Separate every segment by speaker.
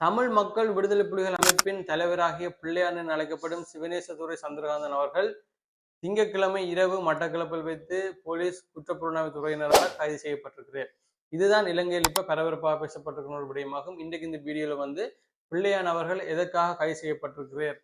Speaker 1: தமிழ் மக்கள் விடுதலை புலிகள் அமைப்பின் தலைவராகிய பிள்ளையார் என அழைக்கப்படும் சிவனேசதுரை சந்திரகாந்தன் அவர்கள் திங்கட்கிழமை இரவு மட்டக்களப்பில் வைத்து போலீஸ் குற்றப்புலனாய்வு துறையினரால் கைது செய்யப்பட்டிருக்கிறார். இதுதான் இலங்கையில் இப்ப பரபரப்பாக பேசப்பட்டிருக்கிற ஒரு விடயமாகும். இன்றைக்கு இந்த வீடியோவில் வந்து பிள்ளையான் அவர்கள் எதற்காக கைது செய்யப்பட்டிருக்கிறார்?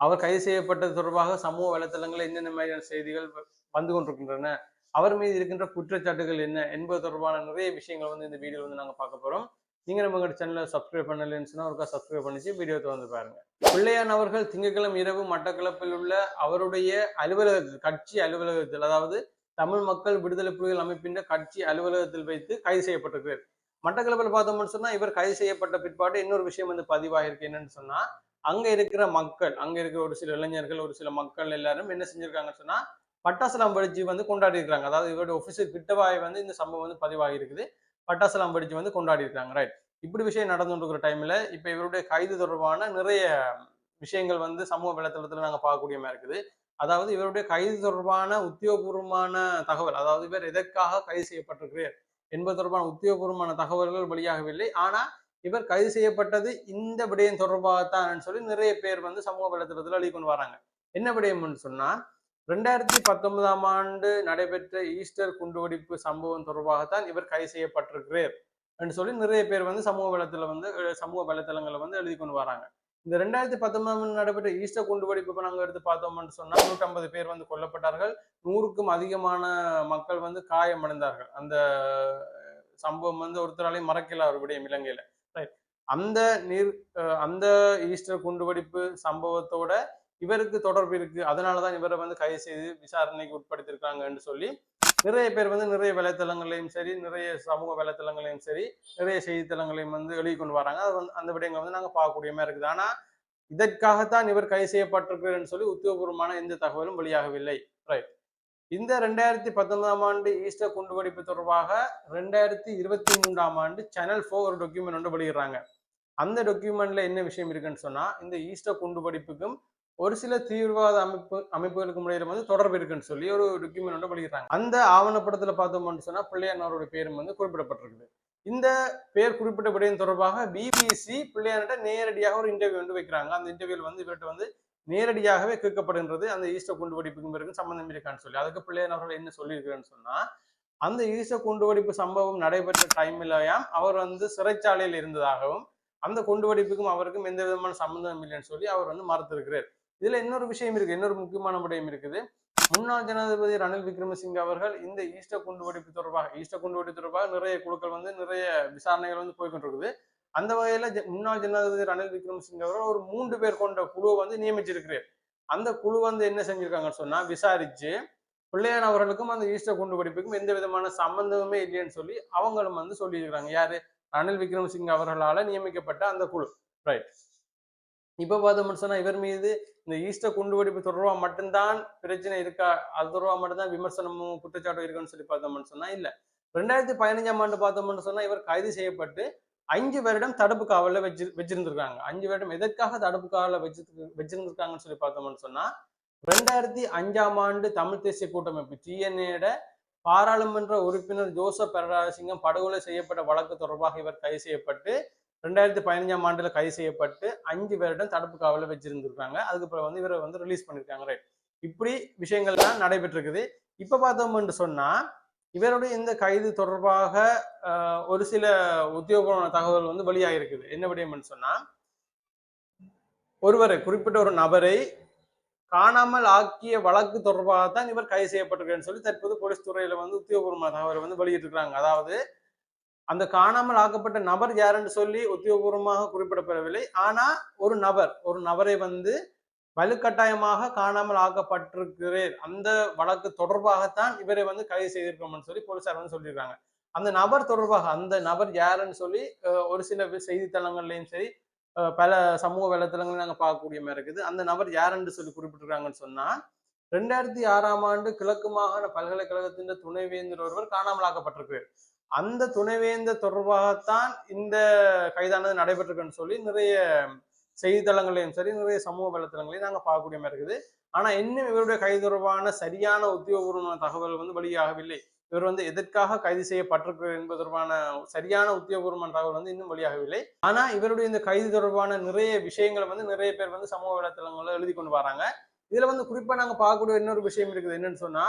Speaker 1: அவர் கைது செய்யப்பட்டது தொடர்பாக சமூக வலைத்தளங்களில் என்னென்ன மாதிரியான செய்திகள் வந்து கொண்டிருக்கின்றன? அவர் மீது இருக்கின்ற குற்றச்சாட்டுகள் என்ன? என்பது தொடர்பான நிறைய விஷயங்கள் வந்து இந்த வீடியோவில் வந்து நாங்க பார்க்க போகிறோம் நீங்கள் நம்ம சேனலை சப்ஸ்கிரைப் பண்ணலன்னு சொன்னா ஒருக்கா சப்ஸ்கிரைப் பண்ணிச்சு வீடியோ வந்து பாருங்க. பிள்ளையான் அவர்கள் திங்கட்கிழமை இரவு மட்டக்களப்பில் உள்ள அவருடைய அலுவலகத்தில் கட்சி அலுவலகத்தில் அதாவது தமிழ் மக்கள் விடுதலை புலிகள் அமைப்பின் கட்சி அலுவலகத்தில் வைத்து கைது செய்யப்பட்டிருக்கிறார். மட்டக்களப்பில் பார்த்தோம்னு சொன்னால் இவர் கைது செய்யப்பட்ட பிற்பாடு இன்னொரு விஷயம் வந்து பதிவாகிருக்கு என்னன்னு சொன்னா அங்க இருக்கிற மக்கள் அங்க இருக்கிற ஒரு சில இளைஞர்கள் ஒரு சில மக்கள் எல்லாரும் என்ன செஞ்சிருக்காங்கன்னு சொன்னா பட்டாசுலாம் வெடிச்சு வந்து கொண்டாடி இருக்கிறாங்க அதாவது இவருடைய ஒபிஷியல் கிட்டவாய் வந்து இந்த சம்பவம் வந்து பதிவாகி இருக்குது பட்டாசுலாம் வெடிச்சு வந்து கொண்டாடி இருக்காங்க ரைட் இப்படி விஷயம் நடந்துட்டு இருக்கிற டைம்ல இப்போ இவருடைய கைது தொடர்பான நிறைய விஷயங்கள் வந்து சமூக வலைத்தளத்தில் நாங்க பார்க்கக்கூடிய மாதிரி இருக்குது. அதாவது இவருடைய கைது தொடர்பான உத்தியோகபூர்வமான தகவல் அதாவது இவர் எதற்காக கைது செய்யப்பட்டிருக்கிறார் என்பது தொடர்பான உத்தியோகபூர்வமான தகவல்கள் வெளியாகவில்லை. ஆனா இவர் கைது செய்யப்பட்டது இந்த விடயம் தொடர்பாகத்தான் சொல்லி நிறைய பேர் வந்து சமூக வலைத்தளத்தில் எழுதி கொண்டு வராங்க. என்ன விடயம்னு சொன்னால் ரெண்டாயிரத்தி பத்தொன்பதாம் ஆண்டு நடைபெற்ற ஈஸ்டர் குண்டுவெடிப்பு சம்பவம் தொடர்பாகத்தான் இவர் கைது செய்யப்பட்டிருக்கிறார் என்று சொல்லி நிறைய பேர் வந்து சமூக வலைத்தளம் வந்து சமூக வலைத்தளங்களை வந்து எழுதி கொண்டு வராங்க. இந்த ரெண்டாயிரத்தி பத்தொன்பதாம் ஆண்டு நடைபெற்ற ஈஸ்டர் குண்டுவெடிப்பு இப்ப நாங்க எடுத்து பார்த்தோம்னு சொன்னா நூற்றம்பது பேர் வந்து கொல்லப்பட்டார்கள். நூறுக்கும் அதிகமான மக்கள் வந்து காயமடைந்தார்கள். அந்த சம்பவம் வந்து ஒருத்தராலையும் மறக்கல அவருடைய விடயம் இலங்கையில. ரைட் அந்த நீர் அஹ் அந்த ஈஸ்டர் குண்டுவெடிப்பு சம்பவத்தோட இவருக்கு தொடர்பு இருக்கு. அதனாலதான் இவரை வந்து கைது செய்து விசாரணைக்கு உட்படுத்திருக்காங்கன்னு சொல்லி நிறைய பேர் வந்து நிறைய வலைத்தளங்களையும் சரி நிறைய சமூக வலைத்தளங்களையும் சரி நிறைய செய்தித்தளங்களையும் வந்து வெளியே கொண்டு வராங்க. அது வந்து அந்த விடயங்களை வந்து நாங்க பார்க்கக்கூடிய மாதிரி இருக்குது. ஆனா இதற்காகத்தான் இவர் கைது செய்யப்பட்டிருக்கிறன்னு சொல்லி உத்தியோகபூர்வமான எந்த தகவலும் வெளியாகவில்லை. ரைட் இந்த ரெண்டாயிரத்தி பத்தொன்பதாம் ஆண்டு ஈஸ்டர் குண்டுவெடிப்பு தொடர்பாக ரெண்டாயிரத்தி இருபத்தி மூன்றாம் ஆண்டு சேனல் ஃபோர் ஒரு டாக்குமெண்ட் ஒன்று வெளியிடுறாங்க. அந்த டாக்குமெண்ட்ல என்ன விஷயம் இருக்குன்னு சொன்னா இந்த ஈஸ்டர் குண்டுவெடிப்புக்கும் ஒரு சில தீவிரவாத அமைப்பு அமைப்புகளுக்கு இடையில வந்து தொடர்பு இருக்குன்னு சொல்லி ஒரு டாக்குமெண்ட் ஒன்று வெளியிடுறாங்க. அந்த ஆவணப்படத்துல பார்த்தோம்னு சொன்னா பிள்ளையானவரோட பேரும் வந்து குறிப்பிடப்பட்டிருக்குது. இந்த பேர் குறிப்பிட்டபடியின் தொடர்பாக பிபிசி பிள்ளையார்கிட்ட நேரடியாக ஒரு இன்டர்வியூ வந்து வைக்கிறாங்க. அந்த இன்டர்வியூல வந்து இவர்கிட்ட வந்து நேரடியாகவே கேட்கப்படுகின்றது. அந்த ஈஸ்ட குண்டு வெடிப்புக்கும் பிறகு சம்பந்தம் இருக்கான்னு சொல்லி. அதுக்கு பிள்ளையானவர்கள் என்ன சொல்லியிருக்கிறேன்னு சொன்னா அந்த ஈஸ்டர் குண்டுவெடிப்பு சம்பவம் நடைபெற்ற டைம்லயாம் அவர் வந்து சிறைச்சாலையில் இருந்ததாகவும் அந்த குண்டு வெடிப்புக்கும் அவருக்கும் எந்த விதமான சம்பந்தம் இல்லைன்னு சொல்லி அவர் வந்து மறுத்திருக்கிறார். இதுல இன்னொரு விஷயம் இருக்கு இன்னொரு முக்கியமான விடயம் இருக்குது. முன்னாள் ஜனாதிபதி ரணில் விக்ரமசிங்க அவர்கள் இந்த ஈஸ்டர் குண்டுவெடிப்பு தொடர்பாக ஈஸ்டர் குண்டுவெடிப்பு தொடர்பாக நிறைய குழுக்கள் வந்து நிறைய விசாரணைகள் வந்து போய்கொண்டிருக்குது. அந்த வகையில முன்னாள் ஜனாதிபதி ரணில் விக்ரமசிங்க அவர்கள் ஒரு மூன்று பேர் கொண்ட குழுவை வந்து நியமிச்சிருக்கிறார். அந்த குழு வந்து என்ன செஞ்சிருக்காங்கன்னு சொன்னா விசாரிச்சு பிள்ளையார் அவர்களுக்கும் அந்த ஈஸ்டர் குண்டுவெடிப்புக்கும் எந்த விதமான சம்பந்தமுமே இல்லைன்னு சொல்லி அவங்களும் வந்து சொல்லியிருக்கிறாங்க. யாரு? ரணில் விக்ரமசிங்க அவர்களால நியமிக்கப்பட்ட அந்த குழு. ரைட் இப்ப பார்த்தோம்னு சொன்னா இவர் மீது இந்த ஈஸ்டர் குண்டுவெடிப்பு தொடர்பாக மட்டும்தான் பிரச்சனை இருக்கா? அது தொடர்பாக மட்டும்தான் விமர்சனமும் குற்றச்சாட்டும் இருக்குன்னு சொல்லி பார்த்தோம்னு சொன்னா இல்ல. ரெண்டாயிரத்தி பதினஞ்சாம் ஆண்டு பார்த்தோம்னு சொன்னா இவர் கைது செய்யப்பட்டு அஞ்சு வருடம் தடுப்பு காவலில் வச்சு வச்சிருந்திருக்காங்க. அஞ்சு வருடம் எதற்காக தடுப்பு காவலில் வச்சு வச்சிருந்திருக்காங்கன்னு சொல்லி பார்த்தோம்னு சொன்னா ரெண்டாயிரத்தி அஞ்சாம் ஆண்டு தமிழ் தேசிய கூட்டமைப்பு டிஎன்ஏட பாராளுமன்ற உறுப்பினர் ஜோசப் பெரராசிங்கம் படுகொலை செய்யப்பட்ட வழக்கு தொடர்பாக இவர் கைது செய்யப்பட்டு ரெண்டாயிரத்தி பதினஞ்சாம் ஆண்டுல கைது செய்யப்பட்டு அஞ்சு பேரிடம் தடுப்பு காவலில் வச்சிருந்திருக்காங்க. அதுக்கப்புறம் வந்து இவரை வந்து ரிலீஸ் பண்ணிருக்காங்க. ரைட் இப்படி விஷயங்கள்லாம் நடைபெற்றிருக்குது. இப்ப பார்த்தோம்னு சொன்னா இவருடைய இந்த கைது தொடர்பாக ஆஹ், ஒரு சில உத்தியோகபூர்வ தகவல் வந்து வெளியாகிருக்குது என்ன விடயம்னு சொன்னா ஒருவரை குறிப்பிட்ட ஒரு நபரை காணாமல் ஆக்கிய வழக்கு தொடர்பாகத்தான் இவர் கைது செய்யப்பட்டிருக்கிறேன்னு சொல்லி தற்போது போலீஸ் துறையில வந்து உத்தியோகபூர்வ தகவலை வந்து வெளியிட்டிருக்கிறாங்க. அதாவது அந்த காணாமல் ஆக்கப்பட்ட நபர் யாருன்னு சொல்லி உத்தியோகபூர்வமாக குறிப்பிடப்படவில்லை. ஆனா ஒரு நபர் ஒரு நபரை வந்து வலுக்கட்டாயமாக காணாமல் ஆக்கப்பட்டிருக்கிறேன். அந்த வழக்கு தொடர்பாகத்தான் இவரை வந்து கைது செய்திருக்கோம்னு சொல்லி போலீசார் வந்து சொல்லியிருக்காங்க. அந்த நபர் தொடர்பாக அந்த நபர் யாருன்னு சொல்லி ஒரு சில செய்தித்தளங்கள்லையும் சரி அஹ், பல சமூக வலைத்தளங்களையும் நாங்க பார்க்கக்கூடிய மாதிரி இருக்குது. அந்த நபர் யாருன்னு சொல்லி குறிப்பிட்டிருக்காங்கன்னு சொன்னா ரெண்டாயிரத்தி ஆறாம் ஆண்டு கிழக்கு மாகாண பல்கலைக்கழகத்தின் துணைவேந்தர் ஒருவர் காணாமல் ஆக்கப்பட்டிருக்கிறார். அந்த துணைவேந்தர் தொடர்பாகத்தான் இந்த கைதானது நடைபெற்றிருக்குன்னு சொல்லி நிறைய செய்தித்தளங்களையும் சரி நிறைய சமூக வலைத்தளங்களையும் நாங்க பார்க்கக்கூடிய மாதிரி இருக்குது. ஆனா இன்னும் இவருடைய கைது தொடர்பான சரியான உத்தியோகபூர்வமான தகவல் வந்து வெளியாகவில்லை. இவர் வந்து எதற்காக கைது செய்யப்பட்டிருக்கிறார் என்பது தொடர்பான சரியான உத்தியோகபூர்வமான தகவல் வந்து இன்னும் வெளியாகவில்லை. ஆனா இவருடைய இந்த கைது தொடர்பான நிறைய விஷயங்களை வந்து நிறைய பேர் வந்து சமூக வலைத்தளங்களில் எழுதி கொண்டு வராங்க. இதுல வந்து குறிப்பா நாங்க பார்க்கக்கூடிய இன்னொரு விஷயம் இருக்குது. என்னன்னு சொன்னா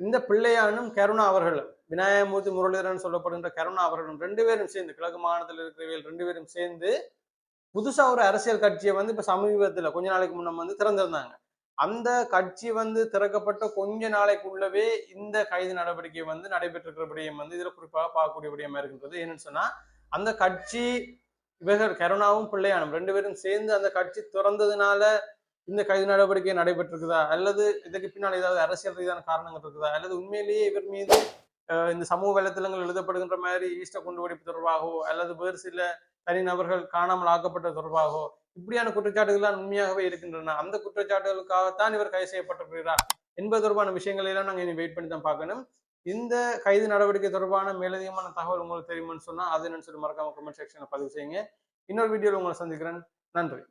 Speaker 1: இந்த பிள்ளையானும் கருணா அவர்களும் விநாயகமூர்த்தி முரளிதரன் சொல்லப்படுகின்ற கருணா அவர்களும் ரெண்டு பேரும் சேர்ந்து கிழக்கு மாநிலத்தில் இருக்கிறவர்கள் ரெண்டு பேரும் சேர்ந்து புதுசா ஒரு அரசியல் கட்சியை வந்து இப்ப சமீபத்தில் கொஞ்ச நாளைக்கு முன்ன வந்து திறந்திருந்தாங்க. அந்த கட்சி வந்து திறக்கப்பட்ட கொஞ்ச நாளைக்குள்ளவே இந்த கைது நடவடிக்கை வந்து நடைபெற்றிருக்கிற விடயம் வந்து இதுல குறிப்பாக பார்க்கக்கூடிய விடயமா இருக்கின்றது? என்னன்னு சொன்னா அந்த கட்சி இவர்கள் கருணாவும் பிள்ளையானும் ரெண்டு பேரும் சேர்ந்து அந்த கட்சி திறந்ததுனால இந்த கைது நடவடிக்கை நடைபெற்றிருக்குதா? அல்லது இதுக்கு பின்னால் ஏதாவது அரசியல் ரீதியான காரணங்கள் இருக்குதா? அல்லது உண்மையிலேயே இவர் மீது இந்த சமூக வலைத்தளங்கள் எழுதப்படுகின்ற மாதிரி ஈஸ்ட குண்டு வெடிப்பு தொடர்பாகவோ அல்லது வேறு சில தனிநபர்கள் காணாமல் ஆக்கப்பட்ட தொடர்பாகவோ இப்படியான குற்றச்சாட்டுகள் உண்மையாகவே இருக்கின்றன. அந்த குற்றச்சாட்டுகளுக்காகத்தான் இவர் கைது செய்யப்பட்டிருக்கிறார் என்பது தொடர்பான விஷயங்களை எல்லாம் நாங்கள் இனி வெயிட் பண்ணி தான் பார்க்கணும். இந்த கைது நடவடிக்கை தொடர்பான மேலதிகமான தகவல் உங்களுக்கு தெரியுமான்னு சொன்னால் அதை என்னன்னு சொல்லி மறக்காம கமெண்ட் செக்ஷனில் பதிவு செய்யுங்க. இன்னொரு வீடியோவில் உங்களை சந்திக்கிறேன். நன்றி.